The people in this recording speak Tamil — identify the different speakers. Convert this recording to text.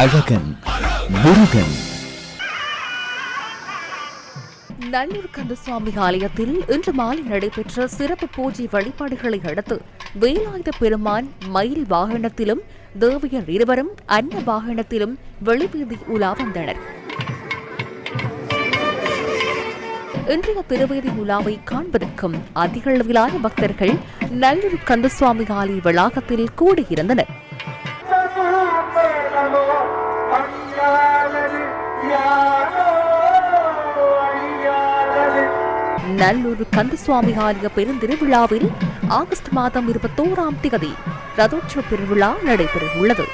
Speaker 1: அழகன் முருகன்.
Speaker 2: நல்லூர் கந்தசுவாமி ஆலயத்தில் இன்று மாலை நடைபெற்ற சிறப்பு பூஜை வழிபாடுகளை அடுத்து வேலாயுத பெருமான் மயில் வாகனத்திலும் தேவியர் இருவரும் அன்ன வாகனத்திலும் வெளிவீதி உலா வந்தனர். இன்றைய திருவேதி உலாவை காண்பதற்கும் அதிக அளவிலான பக்தர்கள் நல்லூர் கந்தசுவாமி ஆலய வளாகத்தில் கூடியிருந்தனர். நல்லூர் கந்தசுவாமி ஆலய பெருந்திருவிழாவில் ஆகஸ்ட் மாதம் இருபத்தோராம் தேதி ரதோற்சவ பெருவிழா நடைபெறவுள்ளது.